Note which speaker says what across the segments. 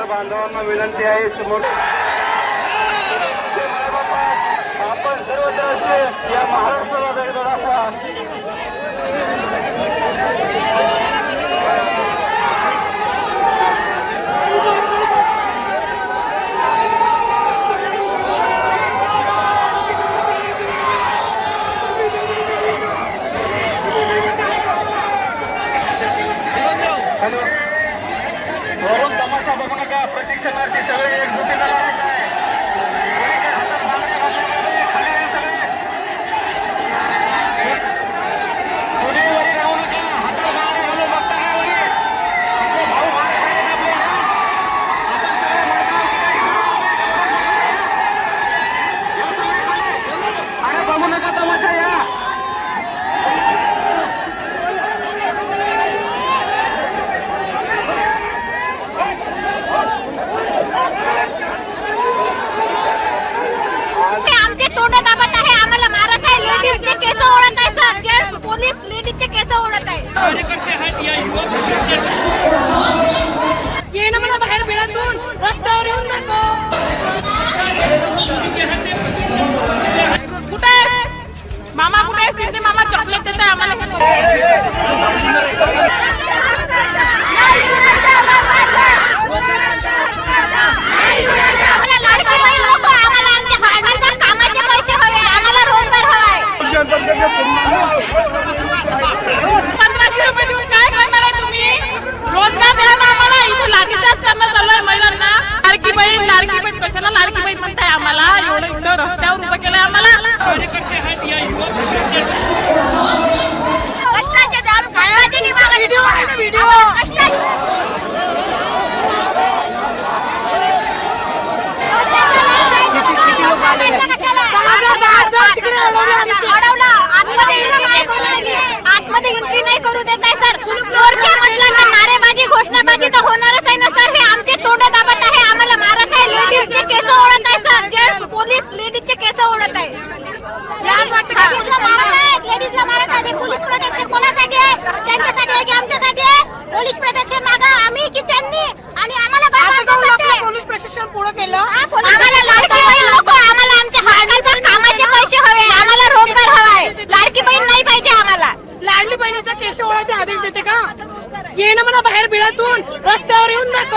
Speaker 1: सर्वांना विनंती आहे समोर. आपण सर्व असे या महाराष्ट्राला एकदा दाखवा हॅलो. वरून तमाशा बघू नका प्रशिक्षणार्थी सगळे एकजुटीनं लढायचं आहे कोणी काही हातात बांगड्या घातल्या नाही, खाली आहे सगळे. कोणी वरी राहू नका, हातात बांगड्या घालून बघता का वरी? आपले भाऊ मागे आहेत आपले, हा? आपण सगळे मोठा उभे आहे. या सगळे खाली. अरे बघू नका तमाशा या
Speaker 2: हे आमचे तोंड दाबत आहे आम्हाला मारत आहे लेडीजचे केस ओढत आहे सर जेंट्स पोलीस लेडीजचे केस ओढत आहे
Speaker 3: कार्यकर्ते आहेत या युवा
Speaker 2: येणं मला बाहेर बिळातून रस्त्यावर येऊन नको
Speaker 4: कुठे? मामा कुठे? मामा चॉकलेट देत आहे आम्हाला. म्हणताय आम्हाला? एवढं इथं रस्त्यावर उभं केलंय आम्हाला?
Speaker 2: कष्टाचे दाम काढायचे नाही मागायचे व्हिडिओ आतमध्ये एंट्री नाही करू देत आहे. सर. मोर्चा म्हटलं तर नारेबाजी घोषणाबाजी तर होणारच आहे ना सर हे आमचे तोंड दाबत आहे आम्हाला मारत आहे लेडीजचे केस ओढत आहे सर जेंट्स पोलीस लेडीजचे केस ओढत आहे लेडीजला मारत आहेत लेडीजला मारत आहेत हे पोलीस प्रोटेक्शन कोणासाठी आहे त्यांच्यासाठी आहे की आमच्यासाठी आहे पोलीस प्रोटेक्शन मागा आम्ही की त्यांनी आणि आम्हाला बळकावून करते.
Speaker 4: पोलीस प्रशिक्षण पुढे केलं
Speaker 2: आम्हाला लाडकी बहीण नको आम्हाला आमच्या हरणाच्या कामाचे पैसे हवे आम्हाला रोजगार हवाय लाडकी बहीण नाही पाहिजे आम्हाला
Speaker 4: लाडली बहिणीचा केश ओळाचे आदेश देते का येणं बिळातून रस्त्यावर येऊन दाखव.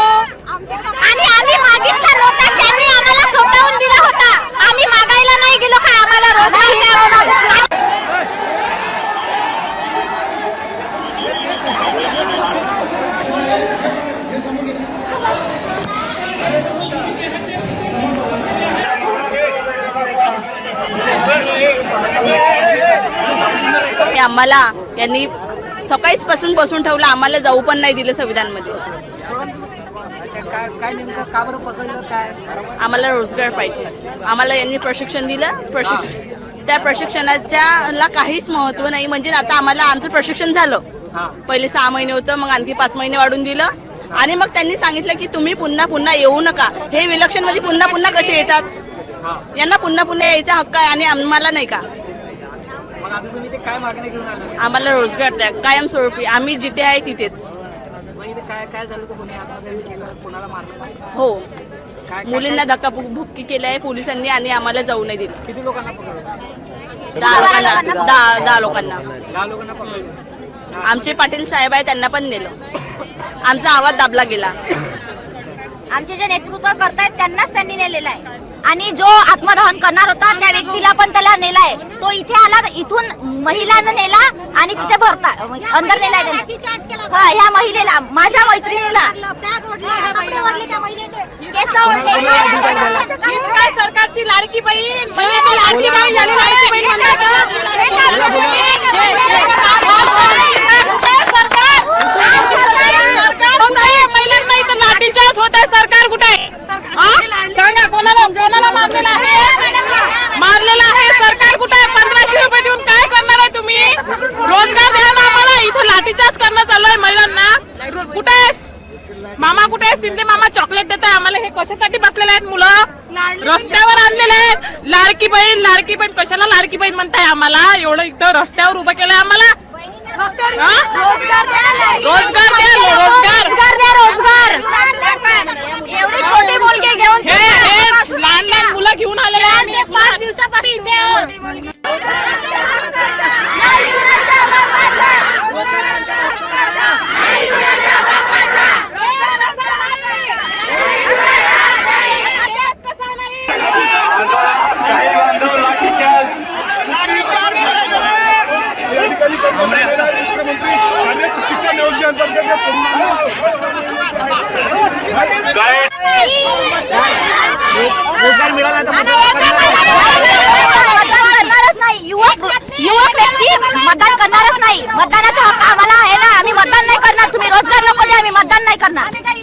Speaker 2: आणि आम्ही मागितला त्यांनी आम्हाला स्वतःहून दिला होता. आम्ही मागायला नाही गेलो का? आम्हाला रोजगार
Speaker 5: आम्हाला यांनी सकाळीच पासून बसून ठेवलं आम्हाला जाऊ पण नाही दिलं संविधानमध्ये. आम्हाला रोजगार पाहिजे. आम्हाला यांनी प्रशिक्षण दिलं प्रशिक्षण त्या प्रशिक्षणाच्या ला काहीच महत्त्व नाही. म्हणजे आता आम्हाला आमचं प्रशिक्षण झालं. पहिले सहा महिने होतं मग आणखी पाच महिने वाढून दिलं. आणि मग त्यांनी सांगितलं की तुम्ही पुन्हा पुन्हा येऊ नका. हे विलक्षणमध्ये पुन्हा पुन्हा कसे येतात? यांना पुन्हा पुन्हा यायचा हक्क आहे आणि आम्हाला नाही का
Speaker 6: काय मागणी घेऊन आलं
Speaker 5: आम्हाला रोजगार द्या कायमस्वरूपी. आम्ही जिथे आहे तिथेच. हो. मुलींना धक्काबुक्की केली आहे पोलिसांनी आणि आम्हाला जाऊ नाही दिलं.
Speaker 6: किती लोकांना पकडलं?
Speaker 5: दहा लोकांना. दहा दहा लोकांना.
Speaker 6: दहा लोकांना पकडलं.
Speaker 5: आमचे पाटील साहेब आहे त्यांना पण नेलं. आमचा आवाज दाबला गेला.
Speaker 2: आमचे जे नेतृत्व करतायत त्यांनाच त्यांनी नेलेलं आहे. आणि जो आत्मदहन करणार होता त्या व्यक्तीला पण त्याला नेलाय तो इथे आला इथून महिलानं नेला आणि तिथे भरता अंदर नेलाय. हा ह्या महिलेला माझ्या मैत्रिणीला.
Speaker 4: सरकारची लाडकी बहीण म्हणजे ती लाडकी बहीण झाली लाडकी बहीण म्हणतात महिलांना इथं लाठीचार्ज होत आहे सरकार कुठे आहे हा? सांगा कोणाला कोणाला मारलेला आहे मारलेला आहे सरकार कुठे आहे पंधराशे रुपये देऊन काय करणार आहे तुम्ही रोजगार द्या ना आम्हाला इथं लाठीचार्ज करणं चालू आहे महिलांना कुठे आहे आहे सिंधे मामा चॉकलेट देत आहे आम्हाला हे कशासाठी बसलेले आहेत मुलं? रस्त्यावर आणलेले आहेत. लाडकी बहीण लाडकी बहीण कशाला लाडकी बहीण म्हणताय आम्हाला? एवढं इथं रस्त्यावर उभं केलंय आम्हाला?
Speaker 2: रोजगार द्या
Speaker 4: रोजगार रोजगार
Speaker 2: रोजगार द्या रोजगार एवढी छोटी दोन
Speaker 4: हे हे लहान लहान मुलं घेऊन आलेले आहे. आम्ही पाच दिवसापासून इथे आहोत.
Speaker 1: काही बांधव लाठीचार्ज
Speaker 2: नाही युवक युवक व्यक्ती मतदान करणारच नाही मतदानाचा हक्क आम्हाला आहे ना आम्ही मतदान नाही करणार. तुम्ही रोजगार नको द्या आम्ही मतदान नाही करणार.